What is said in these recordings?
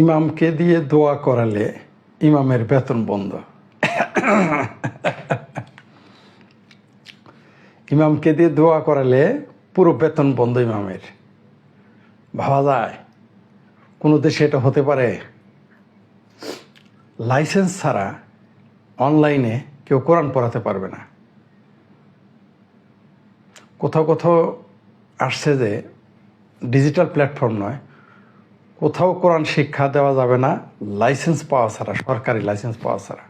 ইমামকে দিয়ে দোয়া করালে ইমামের বেতন বন্ধ। ইমামকে দিয়ে দোয়া করালে পুরো বেতন বন্ধ ইমামের। ভাবা যায়? কোনো দেশে এটা হতে পারে? লাইসেন্স ছাড়া অনলাইনে কেউ কোরআন পড়াতে পারবে না। কোথাও কোথাও আসছে যে ডিজিটাল প্ল্যাটফর্ম নয় কোথাও কোরআন শিক্ষা দেওয়া যাবে না লাইসেন্স পাওয়া ছাড়া, সরকারি লাইসেন্স পাওয়া ছাড়া।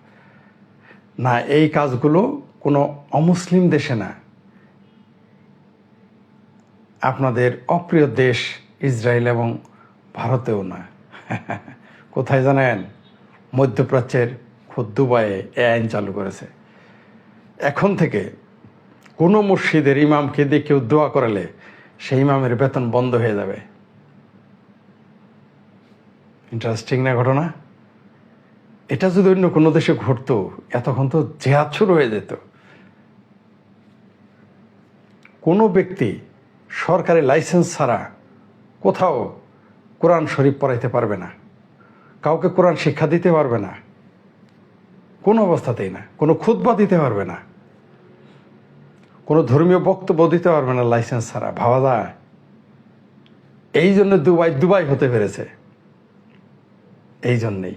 না, এই কাজগুলো কোনো অমুসলিম দেশে না। আপনাদের অপ্রিয় দেশ ইসরায়েল এবং ভারতেও না। কোথায় জানেন? মধ্যপ্রাচ্যের দুবাইয়ে এ আইন চালু করেছে। এখন থেকে কোনো মসজিদের ইমামকে দিয়ে কেউ দোয়া করালে সেই ইমামের বেতন বন্ধ হয়ে যাবে। ইন্টারেস্টিং না ঘটনা? এটা যদি অন্য কোনো দেশে ঘটতো, এতক্ষণ তো জেহাদ শুরু হয়ে যেত। কোনো ব্যক্তি সরকারি লাইসেন্স ছাড়া কোথাও কোরআন শরীফ পড়াইতে পারবে না। কাউকে কোরআন শিক্ষা দিতে পারবে না। কোনো অবস্থাতেই না। কোনো খুতবা দিতে পারবে না। কোনো ধর্মীয় বক্তব্য দিতে পারবে না লাইসেন্স ছাড়া। ভাবা যায়। এই জন্য দুবাই দুবাই হতে পেরেছে। এই জন্যেই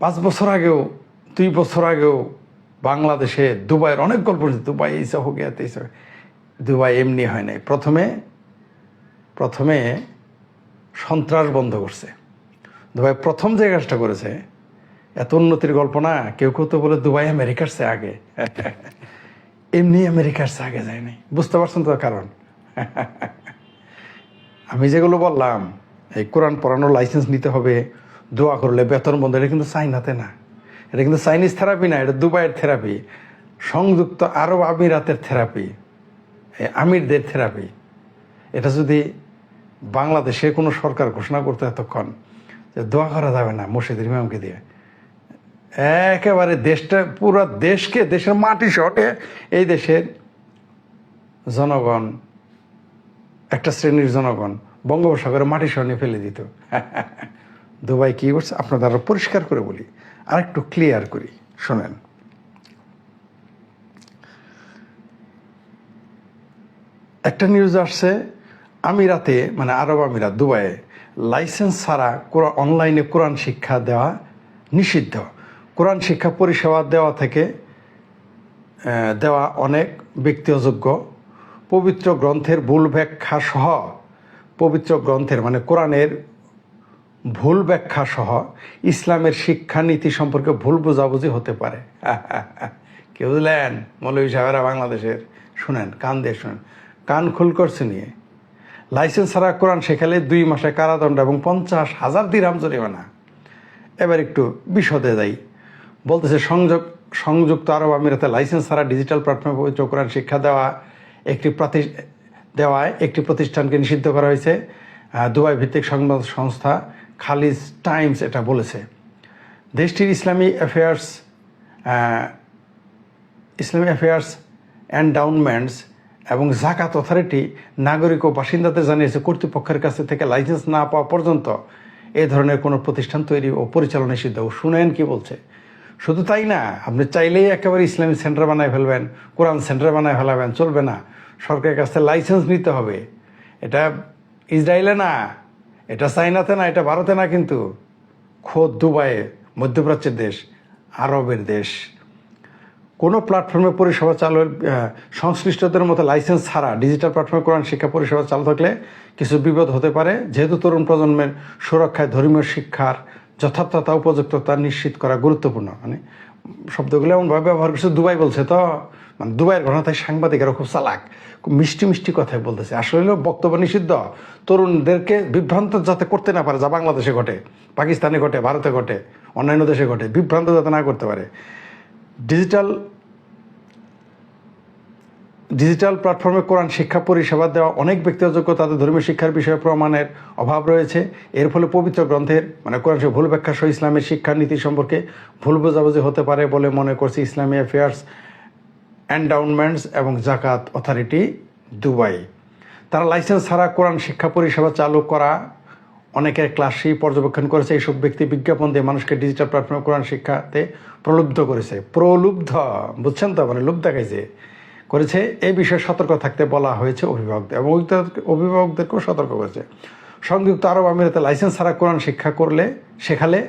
পাঁচ বছর আগেও, দুই বছর আগেও বাংলাদেশে দুবাইয়ের অনেক গল্প দুবাই এইসা হোক এইসব দুবাই এমনি হয় নাই। প্রথমে প্রথমে সন্ত্রাস বন্ধ করছে। দুবাই প্রথম যে কাজটা করেছে, এত উন্নতির গল্প না, কেউ কেউ তো বলে দুবাই আমেরিকার চেয়ে আগে। এমনি আমেরিকার চেয়ে আগে যায়নি বুঝতে পারছেন তো কারণ? আমি যেগুলো বললাম এই কোরআন পড়ানোর লাইসেন্স নিতে হবে, দোয়া করলে বেতন বন্ধ, এটা কিন্তু চাইনাতে না। এটা কিন্তু চাইনিজ থেরাপি না, এটা দুবাইয়ের থেরাপি সংযুক্ত আরব আমিরাতের থেরাপি আমিরদের থেরাপি এটা যদি বাংলাদেশে কোনো সরকার ঘোষণা করতে এতক্ষণ, যে দোয়া করা যাবে না মসজিদের ইমামকে দিয়ে। একেবারে দেশটা, পুরো দেশকে, দেশের মাটি শটে এই দেশের জনগণ, একটা শ্রেণির জনগণ বঙ্গোপসাগরে মাটি সরণে ফেলে দিত। দুবাই কি করছে আপনাদের আরও পরিষ্কার করে বলি। আর একটু ক্লিয়ার করি। শোনেন। একটা নিউজ আসছে, আমিরাতে মানে আরব আমিরাত, দুবাইয়ে লাইসেন্স ছাড়া কোরআন অনলাইনে কোরআন শিক্ষা দেওয়া নিষিদ্ধ। কোরআন শিক্ষা পরিষেবা দেওয়া থেকে দেওয়া অনেক ব্যক্তি অযোগ্য পবিত্র গ্রন্থের ভুল ব্যাখ্যা সহ পবিত্র গ্রন্থের মানে কোরআনের ভুল ব্যাখ্যা সহ ইসলামের শিক্ষানীতি সম্পর্কে ভুল বোঝাবুঝি হতে পারে। কেউ বুঝলেন মৌলভী সাহেবেরা বাংলাদেশের, শুনেন, কান দিয়ে শুনেন, কান খুল করছে নিয়ে। লাইসেন্স ছাড়া কোরআন শেখালে দুই মাসে কারাদণ্ড এবং পঞ্চাশ হাজার দিরাম জরিমানা। এবার একটু বিশদে যাই। বলতেছে, সংযোগ, সংযুক্ত আরব আমিরাতে লাইসেন্স ছাড়া ডিজিটাল প্ল্যাটফর্মে পবিত্র কোরআন শিক্ষা দেওয়া একটি দেওয়ায় একটি প্রতিষ্ঠানকে নিষিদ্ধ করা হয়েছে। দুবাই ভিত্তিক সংবাদ সংস্থা খালিজ টাইমস এটা বলেছে। দেশটির ইসলামী অ্যাফেয়ার্স ইসলামী অ্যাফেয়ার্স অ্যান্ডাউনমেন্টস এবং জাকাত অথরিটি, নাগরিক ও বাসিন্দাদের জানিয়েছে কর্তৃপক্ষের কাছে থেকে লাইসেন্স না পাওয়া পর্যন্ত এ ধরনের কোনো প্রতিষ্ঠান তৈরি ও পরিচালনা নিষিদ্ধ। শুনেন কি বলছে? শুধু তাই না, আপনি চাইলেই একেবারে ইসলামিক সেন্টার বানায় ফেলবেন, কোরআন সেন্টার বানায় ফেলাবেন, চলবে না। সরকারের কাছ থেকে লাইসেন্স নিতে হবে। এটা ইসরায়েলে না, এটা চাইনাতে না, এটা ভারতে না কিন্তু খোদ দুবাইয়ে মধ্যপ্রাচ্যের দেশ, আরবের দেশ। কোনো প্ল্যাটফর্মে পরিষেবা চালু সংশ্লিষ্টদের মতো লাইসেন্স ছাড়া ডিজিটাল প্ল্যাটফর্মে কোরআন শিক্ষা পরিষেবা চালু থাকলে কিছু বিপদ হতে পারে। যেহেতু তরুণ প্রজন্মের সুরক্ষায় ধর্মীয় শিক্ষার যথার্থতা, উপযুক্ততা নিশ্চিত করা গুরুত্বপূর্ণ। মানে শব্দগুলো এমনভাবে ব্যবহার করছে, দুবাই বলছে তো? মানে দুবাইয়ের ঘটনা তাই সাংবাদিকেরা খুব চালাক, খুব মিষ্টি মিষ্টি কথাই বলতেছে। আসলে বক্তব্য নিষিদ্ধ। তরুণদেরকে বিভ্রান্ত যাতে করতে না পারে, যা বাংলাদেশে ঘটে, পাকিস্তানে ঘটে, ভারতে ঘটে, অন্যান্য দেশে ঘটে, বিভ্রান্ত যাতে না করতে পারে। ডিজিটাল ডিজিটাল প্ল্যাটফর্মে কোরআন শিক্ষা, পরিষেবা দেওয়া অনেক ব্যক্তি অযোগ্য, তাদের ধর্মীয় শিক্ষার বিষয়ে প্রমাণের অভাব রয়েছে। এর ফলে পবিত্র গ্রন্থের মানে কোরআন ভুল ব্যাখ্যা সহ ইসলামের শিক্ষা নীতি সম্পর্কে ভুল বোঝাবুঝি হতে পারে বলে মনে করছে ইসলামী অ্যাফেয়ার্স। এন্ডাউনমেন্টস এবং জাকাত অথরিটি দুবাই তারা লাইসেন্স ছাড়া কোরআন শিক্ষা পরিষেবা চালু করা, অনেকের ক্লাসই পর্যবেক্ষণ করেছে, এইসব ব্যক্তি বিজ্ঞাপন দিয়ে মানুষকে ডিজিটাল প্ল্যাটফর্মে কোরআন শিক্ষাতে প্রলুব্ধ করেছে। প্রলুব্ধ, বুঝছেন তো? মানে লুব্ধ দেখাইছে করেছে। এই বিষয়ে সতর্ক থাকতে বলা হয়েছে অভিভাবকদের এবং অভিভাবক- অভিভাবকদেরকেও সতর্ক করেছে। সংযুক্ত আরব আমিরাতে লাইসেন্স ছাড়া কোরআন শিক্ষা করলে, শেখালে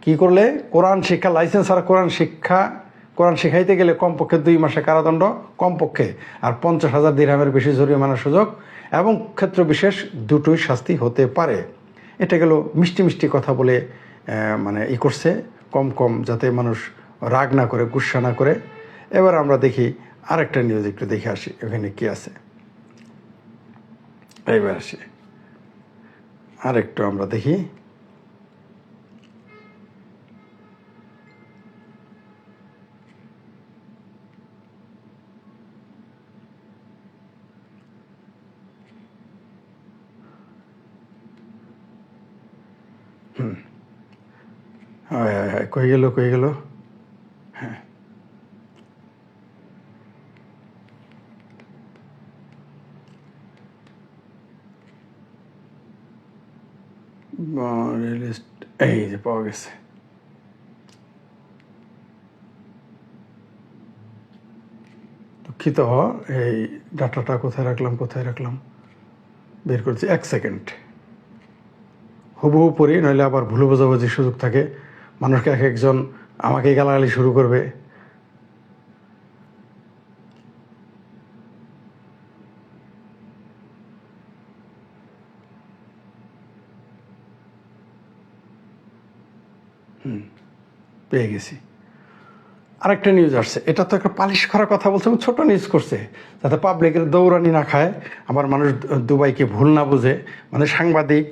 কি করলে? কোরআন শিক্ষা লাইসেন্স ছাড়া কোরআন শিক্ষা কোরআন শেখাইতে গেলে কমপক্ষে দুই মাসে কারাদণ্ড, কমপক্ষে আর পঞ্চাশ হাজার দিরহামের বেশি জরিমানার সুযোগ এবং ক্ষেত্র বিশেষ দুটোই শাস্তি হতে পারে। এটা গেল মিষ্টি মিষ্টি কথা বলে মানে ই করছে, কম কম যাতে মানুষ রাগ না করে, গুসা না করে। এবার আমরা দেখি আরেকটা নিউজ একটু দেখে আসি, এখানে কি আছে। এইবার আসি। আরেকটু আমরা দেখি। হয় হয় হয় কই গেল কই গেল? হ্যাঁ। এই যে পাওয়া গেছে। দুঃখিত হ এই ডাটাটা কোথায় রাখলাম কোথায় রাখলাম? বের করছি, এক সেকেন্ড। হুবহু পড়ি, নইলে আবার ভুলো বোঝাবুঝির সুযোগ থাকে। মানুষকে এক একজন আমাকে গালাগালি শুরু করবে? পেয়ে গেছি। আরেকটা নিউজ আসছে। এটা তো একটা পালিশ করার কথা বলছে এবং ছোট নিউজ করছে, যাতে পাবলিকের দৌড়ানি না খায়। আবার মানুষ দুবাইকে ভুল না বুঝে। মানে সাংবাদিক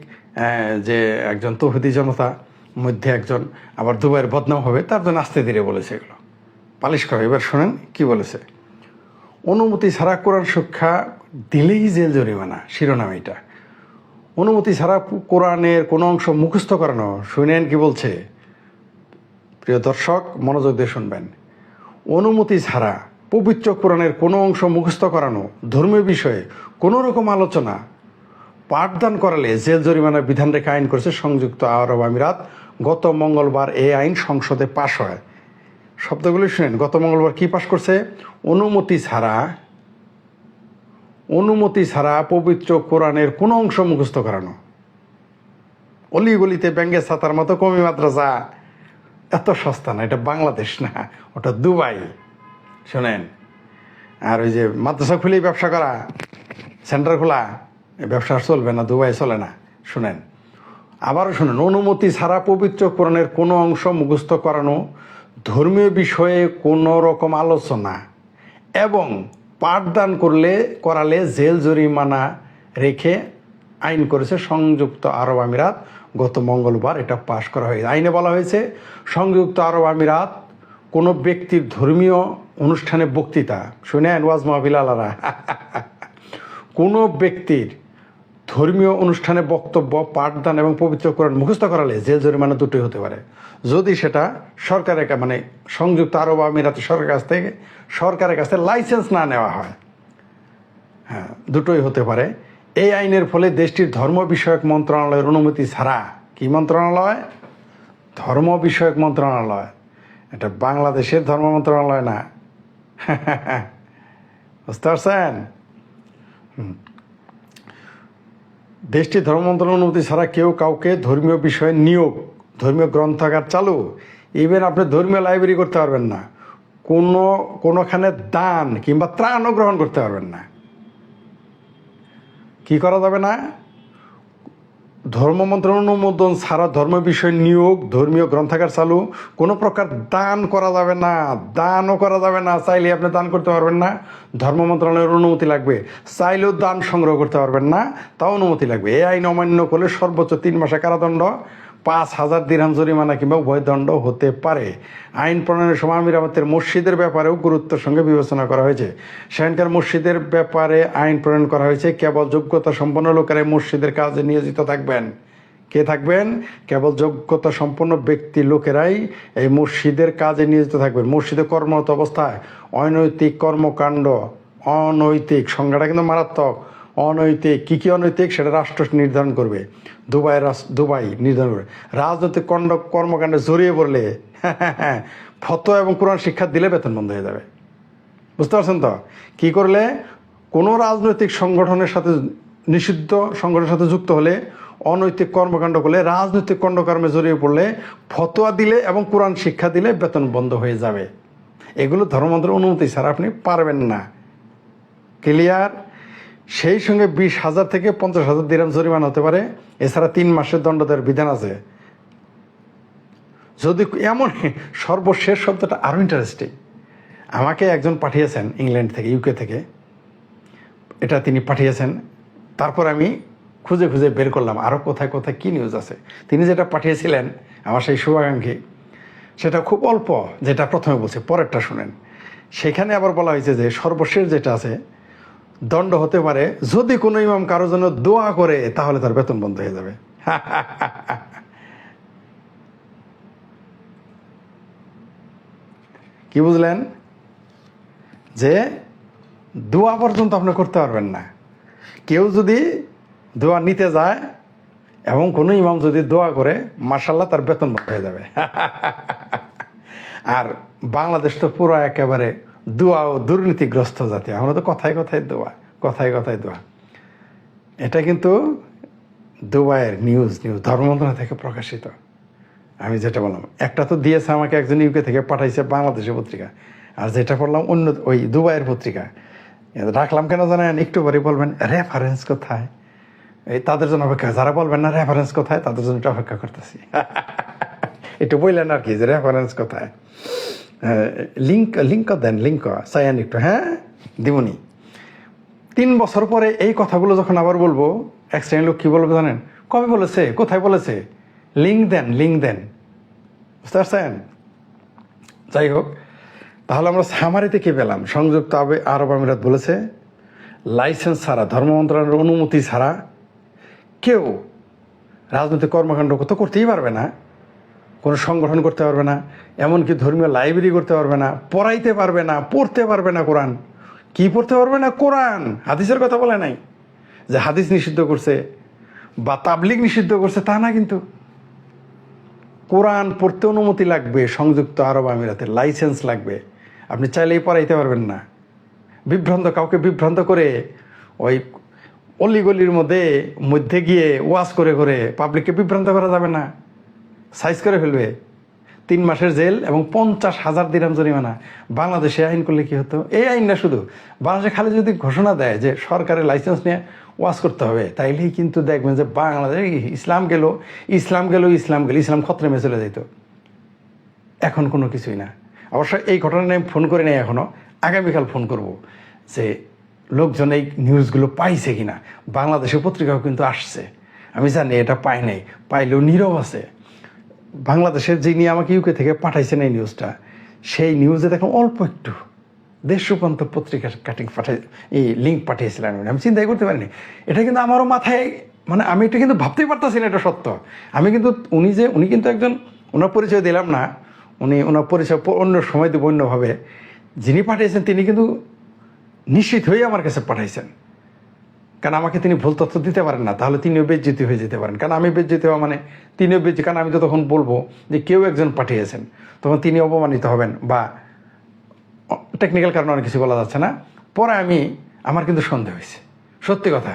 যে একজন তৌহিদি জনতা মধ্যে একজন আবার দুবাইয়ের বদনাম হবে, তার জন্য আস্তে ধীরে বলেছে এগুলো। পালিশ করা, এবার শোনেন কি বলেছে। অনুমতি ছাড়া কোরআন শিক্ষা দিলেই জেল জরিমানা, শিরোনাম এটা। অনুমতি ছাড়া কোরআনের কোনো অংশ মুখস্থ করানো, শুনেন কি বলছে। প্রিয় দর্শক, মনোযোগ দিয়ে শুনবেন। অনুমতি ছাড়া পবিত্র কোরআনের কোনো অংশ মুখস্থ করানো, ধর্মীয় বিষয়ে কোনো রকম আলোচনা, পাঠদান করালে জেল জরিমানার বিধান রেখে আইন করেছে সংযুক্ত আরব আমিরাত গত মঙ্গলবার এই আইন সংসদে পাশ হয়। শব্দগুলি শুনেন। গত মঙ্গলবার কি পাশ করছে? অনুমতি ছাড়া অনুমতি ছাড়া পবিত্র কোরআনের কোনো অংশ মুখস্থ করানো। অলিগলিতে ব্যাঙ্গে ছাতার মতো কমি মাদ্রাসা এত সস্তা না, এটা বাংলাদেশ না, ওটা দুবাই। শোনেন। আর ওই যে মাদ্রাসা খুলেই ব্যবসা করা, সেন্টার খোলা ব্যবসা চলবে না, দুবাই চলে না। শুনেন। আবারও শুনেন, অনুমতি ছাড়া পবিত্র কোরআনের কোনো অংশ মুখস্থ করানো ধর্মীয় বিষয়ে কোনো রকম আলোচনা এবং পাঠদান করলে, করালে জেল জরিমানা রেখে আইন করেছে সংযুক্ত আরব আমিরাত। গত মঙ্গলবার এটা পাশ করা হয়েছে। আইনে বলা হয়েছে, সংযুক্ত আরব আমিরাত কোনো ব্যক্তির ধর্মীয় অনুষ্ঠানে বক্তৃতা, শুনেন ওয়াজ মাহবিল কোনো ব্যক্তির ধর্মীয় অনুষ্ঠানে বক্তব্য, পাঠদান এবং পবিত্র কোরআন মুখস্থ করালে জেল জরিমানা দুটোই হতে পারে। যদি সেটা সরকারের মানে সংযুক্ত আরব আমিরাত সরকারের কাছ থেকে সরকারের কাছ থেকে লাইসেন্স না নেওয়া হয় হ্যাঁ দুটোই হতে পারে। এই আইনের ফলে দেশটির ধর্ম বিষয়ক মন্ত্রণালয়ের অনুমতি ছাড়া কি মন্ত্রণালয়? ধর্ম বিষয়ক মন্ত্রণালয়। এটা বাংলাদেশের ধর্ম মন্ত্রণালয় না। বুঝতে পারছেন? হুম। দেশটির ধর্ম মন্ত্রণালয়ের অনুমতি ছাড়া কেউ কাউকে ধর্মীয় বিষয়ে নিয়োগ, ধর্মীয় গ্রন্থাগার চালু ইভেন আপনি ধর্মীয় লাইব্রেরি করতে পারবেন না কোনো, কোনোখানে দান কিংবা ত্রাণও গ্রহণ করতে পারবেন না কি করা যাবে না ধর্ম মন্ত্রণ অনুমোদন ছাড়া ধর্ম বিষয় নিয়োগ ধর্মীয় গ্রন্থাগার চালু, কোনো প্রকার দান করা যাবে না, দানও করা যাবে না চাইলে আপনি দান করতে পারবেন না। ধর্ম মন্ত্রণালয়ের অনুমতি লাগবে, চাইলেও দান সংগ্রহ করতে পারবেন না, তাও অনুমতি লাগবে। এই আইন অমান্য করলে সর্বোচ্চ তিন মাসে কারাদণ্ড। পাঁচ হাজার দিরহাম জরিমানা কিংবা উভয়দণ্ড হতে পারে। আইন প্রণয়নের সময় আমির আমাদের মসজিদের ব্যাপারেও গুরুত্বের সঙ্গে বিবেচনা করা হয়েছে। সেখানকার মসজিদের ব্যাপারে আইন প্রণয়ন করা হয়েছে। কেবল যোগ্যতা সম্পন্ন লোকেরাই মসজিদের কাজে নিয়োজিত থাকবেন। কে থাকবেন? কেবল যোগ্যতা সম্পন্ন ব্যক্তি লোকেরাই এই মসজিদের কাজে নিয়োজিত থাকবেন। মসজিদে কর্মরত অবস্থায় অনৈতিক কর্মকাণ্ড, অনৈতিক সংজ্ঞাটা কিন্তু মারাত্মক। অনৈতিক, কী কী অনৈতিক সেটা রাষ্ট্র নির্ধারণ করবে। দুবাই দুবাই নির্ধারণ করবে। রাজনৈতিক কণ্ড, কর্মকাণ্ডে জড়িয়ে পড়লে, ফতোয়া এবং কোরআন শিক্ষা দিলে বেতন বন্ধ হয়ে যাবে। বুঝতে পারছেন তো? কী করলে? কোনো রাজনৈতিক সংগঠনের সাথে নিষিদ্ধ সংগঠনের সাথে যুক্ত হলে, অনৈতিক কর্মকাণ্ড করলে, রাজনৈতিক কর্মকর্মে জড়িয়ে পড়লে, ফতোয়া দিলে এবং কোরআন শিক্ষা দিলে বেতন বন্ধ হয়ে যাবে। এগুলো ধর্মমন্ত্রের অনুমতি ছাড়া আপনি পারবেন না। ক্লিয়ার? সেই সঙ্গে বিশ হাজার থেকে পঞ্চাশ হাজার দিরাম জরিমানা হতে পারে। এছাড়া তিন মাসের দণ্ড দেওয়ার বিধান আছে। যদি এমন সর্বশেষ শব্দটা আরও ইন্টারেস্টিং আমাকে একজন পাঠিয়েছেন ইংল্যান্ড থেকে ইউকে থেকে। এটা তিনি পাঠিয়েছেন। তারপর আমি খুঁজে খুঁজে বের করলাম আরও কোথায় কোথায় কী নিউজ আছে। তিনি যেটা পাঠিয়েছিলেন আমার সেই শুভাকাঙ্ক্ষী, সেটা খুব অল্প, যেটা প্রথমে বলছি, পরেরটা শুনেন। সেখানে আবার বলা হয়েছে যে সর্বশেষ যেটা আছে দণ্ড হতে পারে। যদি কোনো ইমাম কারোর জন্য দোয়া করে, তাহলে তার বেতন বন্ধ হয়ে যাবে। কি বুঝলেন? যে দোয়া পর্যন্ত আপনি করতে পারবেন না। কেউ যদি দোয়া নিতে যায় এবং কোনো ইমাম যদি দোয়া করে মার্শাল্লাহ তার বেতন বন্ধ হয়ে যাবে। আর বাংলাদেশ তো পুরো একেবারে দোয়া ও দুর্নীতিগ্রস্ত জাতি। আমরা তো কথায় কথায় দোয়া, কথায় কথায় দোয়া। এটা কিন্তু দুবাইয়ের নিউজ নিউজ ধর্ম থেকে প্রকাশিত। আমি যেটা বললাম, একটা তো দিয়েছে আমাকে একজন ইউকে থেকে, পাঠাইছে বাংলাদেশের পত্রিকা। আর যেটা পড়লাম অন্য, ওই দুবাইয়ের পত্রিকা। রাখলাম কেন জানেন? একটু পরে বলবেন রেফারেন্স কোথায়? এই তাদের জন্য অপেক্ষা, যারা বলবেন না রেফারেন্স কোথায়? তাদের জন্য অপেক্ষা করতেছি। একটু বললেন আর কি যে রেফারেন্স কোথায়? লিঙ্ক লিঙ্ক দেন লিঙ্ক চাইয়েন একটু হ্যাঁ? দিবনি তিন বছর পরে এই কথাগুলো যখন আবার বলব এক শ্রেণির লোক কী বলবে জানেন? কবে বলেছে? কোথায় বলেছে? লিঙ্ক দেন লিঙ্ক দেন। বুঝতে পারছেন? যাই হোক, তাহলে আমরা সামারিতে কি পেলাম? সংযুক্ত আরব আমিরাত বলেছে লাইসেন্স ছাড়া, ধর্ম মন্ত্রণালয়ের অনুমতি ছাড়া কেউ রাজনৈতিক কর্মকাণ্ড তো করতেই পারবে না। কোনো সংগঠন করতে পারবে না, এমনকি ধর্মীয় লাইব্রেরি করতে পারবে না, পড়াইতে পারবে না, পড়তে পারবে না কোরআন। কি পড়তে পারবে না? কোরআন। হাদিসের কথা বলে নাই। যে হাদিস নিষিদ্ধ করছে বা তাবলিক নিষিদ্ধ করছে, তা না কিন্তু। কোরআন পড়তে অনুমতি লাগবে, সংযুক্ত আরব আমিরাতের লাইসেন্স লাগবে। আপনি চাইলেই পড়াইতে পারবেন না। বিভ্রান্ত, কাউকে বিভ্রান্ত করে ওই অলিগলির মধ্যে মধ্যে গিয়ে ওয়াশ করে করে পাবলিককে বিভ্রান্ত করা যাবে না। সাইজ করে ফেলবে। তিন মাসের জেল এবং পঞ্চাশ হাজার দিরাম জরিমানা। বাংলাদেশে আইন করলে কি হতো? এই আইন না শুধু, বাংলাদেশে খালি যদি ঘোষণা দেয় যে সরকারের লাইসেন্স নিয়ে ওয়াশ করতে হবে, তাইলেই কিন্তু দেখবেন যে বাংলাদেশে ইসলাম গেল ইসলাম গেল ইসলাম গেল, ইসলাম খত্রেমে চলে যেত এখন কোনো কিছুই না। অবশ্য এই ঘটনা আমি ফোন করে নেই এখনও আগামীকাল ফোন করব যে লোকজন এই নিউজগুলো পাইছে কিনা। বাংলাদেশের পত্রিকাও কিন্তু আসছে। আমি জানি এটা পাই নাই, পাইলেও নীরব আছে। বাংলাদেশের যিনি আমাকে ইউকে থেকে পাঠাইছেন এই নিউজটা সেই নিউজে দেখলাম অল্প একটু দেশ রূপান্তর পত্রিকার কাটিং পাঠাই, এই লিঙ্ক পাঠিয়েছিলাম আমি। চিন্তাই করতে পারিনি। এটা কিন্তু আমারও মাথায় মানে আমি এটা কিন্তু ভাবতেই পারতাছি না এটা সত্য। আমি কিন্তু, উনি যে, উনি কিন্তু একজন, ওনার পরিচয় দিলাম না, উনি ওনার পরিচয় অন্য সময় দেবো অন্যভাবে। যিনি পাঠিয়েছেন, তিনি কিন্তু নিশ্চিত হয়ে আমার কাছে পাঠাইছেন। কারণ আমাকে তিনি ভুল তথ্য দিতে পারেন না, তাহলে তিনিও বেজ্জিত হয়ে যেতে পারেন। কারণ আমি বেজ্জিত হওয়া মানে তিনিও বেজ্জি, কারণ আমি তো তখন বলব যে কেউ একজন পাঠিয়েছেন, তখন তিনি অপমানিত হবেন বা টেকনিক্যাল কারণে অনেক কিছু বলা যাচ্ছে না। পরে আমি, আমার কিন্তু সন্দেহ হয়েছে। সত্যি কথা।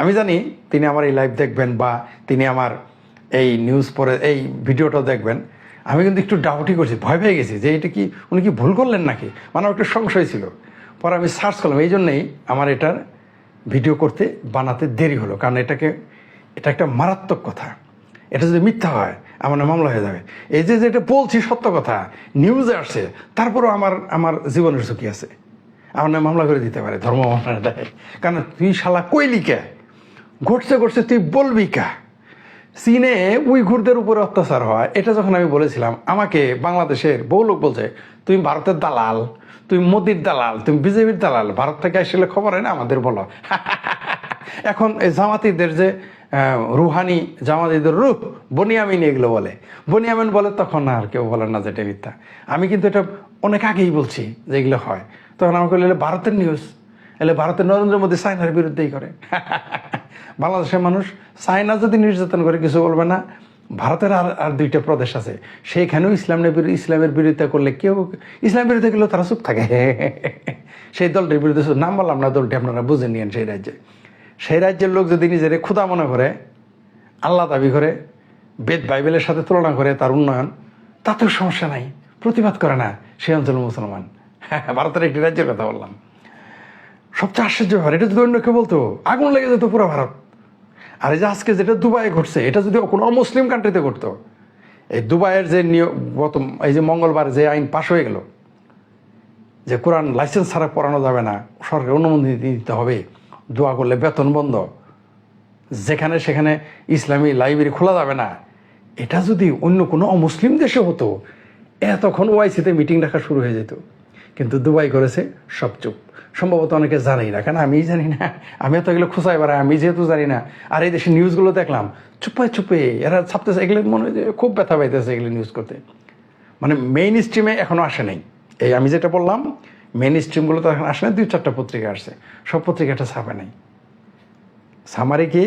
আমি জানি তিনি আমার এই লাইভ দেখবেন বা তিনি আমার এই নিউজ পরে, এই ভিডিওটাও দেখবেন। আমি কিন্তু একটু ডাউটই করছি, ভয় পেয়ে গেছি যে এটা কি, উনি কি ভুল করলেন নাকি? মানে আমার একটু সংশয় ছিল। পরে আমি সার্চ করলাম, এই জন্যেই আমার এটার ভিডিও করতে বানাতে দেরি হলো। কারণ এটাকে, এটা একটা মারাত্মক কথা। এটা যদি মিথ্যা হয়, আমার মামলা হয়ে যাবে। এই যে যেটা বলছি সত্য কথা নিউজে আসছে, তারপরেও আমার আমার জীবনের ঝুঁকি আছে। আমার নামে মামলা করে দিতে পারে ধর্ম মামলাটায় কারণ তুই শালা কইলি কে? ঘটছে ঘটছে, তুই বলবি কা? চীনে উইঘুরদের উপরে অত্যাচার হয়। এটা যখন আমি বলেছিলাম, আমাকে বাংলাদেশের বহু লোক বলছে, তুমি ভারতের দালাল, তুমি মোদির দালাল, তুমি বিজেপির দালাল, ভারত থেকে আসলে খবর হয় না আমাদের বলো? এখন এই জামাতিদের যে রুহানি জামাতিদের রূপ বনিয়ামিন এগুলো বলে। বনিয়ামিন বলে তখন আর কেউ বলে না যে এটা মিথ্যা। আমি কিন্তু এটা অনেক আগেই বলছি যে এগুলো হয়। তখন আমাকে বললে ভারতের নিউজ এলে ভারতের নরেন্দ্র মোদী চায়নার বিরুদ্ধেই করে। বাংলাদেশের মানুষ চায়না যদি নির্যাতন করে কিছু বলবে না, ভারতের আর আর দুইটা প্রদেশ আছে। সেইখানেও বিরুদ্ধে ইসলামের বিরোধিতা করলে কেউ, ইসলামের বিরুদ্ধে করলেও তারা চুপ থাকে। সেই দলটির বিরুদ্ধে নাম বললাম না দলটি, আপনারা বুঝে নিয়েন সেই রাজ্যে। সেই রাজ্যের লোক যদি নিজের ক্ষুদা মনে করে, আল্লাহ দাবি করে, বেদ বাইবেলের সাথে তুলনা করে তার উন্নয়ন, তাতেও সমস্যা নাই। প্রতিবাদ করে না সেই অঞ্চল মুসলমান। ভারতের একটি রাজ্যের কথা বললাম। সবচেয়ে আশ্চর্য ব্যাপার, এটা যদি অন্য কেউ বলতো, আগুন লেগে যেত পুরো ভারত। আর এই যে আজকে যেটা দুবাইয়ে ঘটছে, এটা যদি কোনো অমুসলিম কান্ট্রিতে ঘটতো, এই দুবাইয়ের যে নিয়ম গত এই যে মঙ্গলবার যে আইন পাশ হয়ে গেল, যে কোরআন লাইসেন্স ছাড়া পড়ানো যাবে না সরকার অনুমতি দিতে হবে, দোয়া করলে বেতন বন্ধ, যেখানে সেখানে ইসলামী লাইব্রেরি খোলা যাবে না, এটা যদি অন্য কোনো অমুসলিম দেশে হতো, এতক্ষণ ওয়াইসিতে মিটিং রাখা শুরু হয়ে যেত। কিন্তু দুবাই করেছে সব চুপ। সম্ভবত অনেকে জানেই না, কেন আমি জানি না? আমি এত এগুলো খোঁচাই বেড়াই, আমি যেহেতু জানি না। আর এই দেশের নিউজগুলো দেখলাম চুপে চুপে এরা ছাপতেছে, এগুলো মনে হয় খুব ব্যথা পাইতেছে এগুলো নিউজ করতে। মানে মেইন স্ট্রিমে এখনও আসে নাই। এই আমি যেটা বললাম মেইন স্ট্রিমগুলো তো এখন আসে না দুই চারটা পত্রিকা আসছে। সব পত্রিকাটা ছাপে নাই। সামারি কি?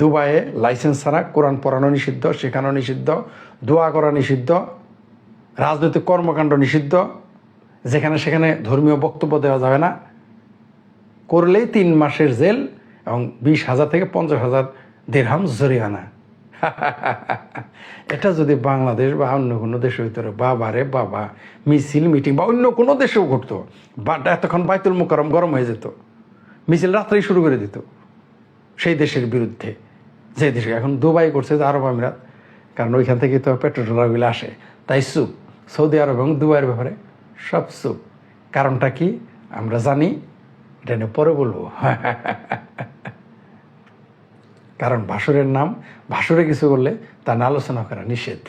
দুবাইয়ে লাইসেন্স ছাড়া কোরআন পড়ানো নিষিদ্ধ, শেখানো নিষিদ্ধ, দোয়া করা নিষিদ্ধ, রাজনৈতিক কর্মকাণ্ড নিষিদ্ধ, যেখানে সেখানে ধর্মীয় বক্তব্য দেওয়া যাবে না। করলেই তিন মাসের জেল এবং বিশ হাজার থেকে পঞ্চাশ হাজার দেড়হাম জরিমানা। এটা যদি বাংলাদেশ বা অন্য কোনো দেশে হইতো রে, বাবা রে বাবা মিছিল মিটিং বা অন্য কোনো দেশেও ঘটতো বা এতক্ষণ বাইতুল মুকরম গরম হয়ে যেত মিছিল রাত্রেই শুরু করে দিত সেই দেশের বিরুদ্ধে। যে দেশে এখন দুবাই করছে যে আরব আমিরাত কারণ ওইখান থেকে তো পেট্রোল ডলারগুলো আসে। তাই চুপ সৌদি আরব এবং দুবাইয়ের ব্যাপারে সব চুপ। কারণটা কি? আমরা জানি এটা নিয়ে পরে বলব। কারণ ভাসুরের নাম ভাসুরে কিছু বললে তা না আলোচনা করা নিষেধ।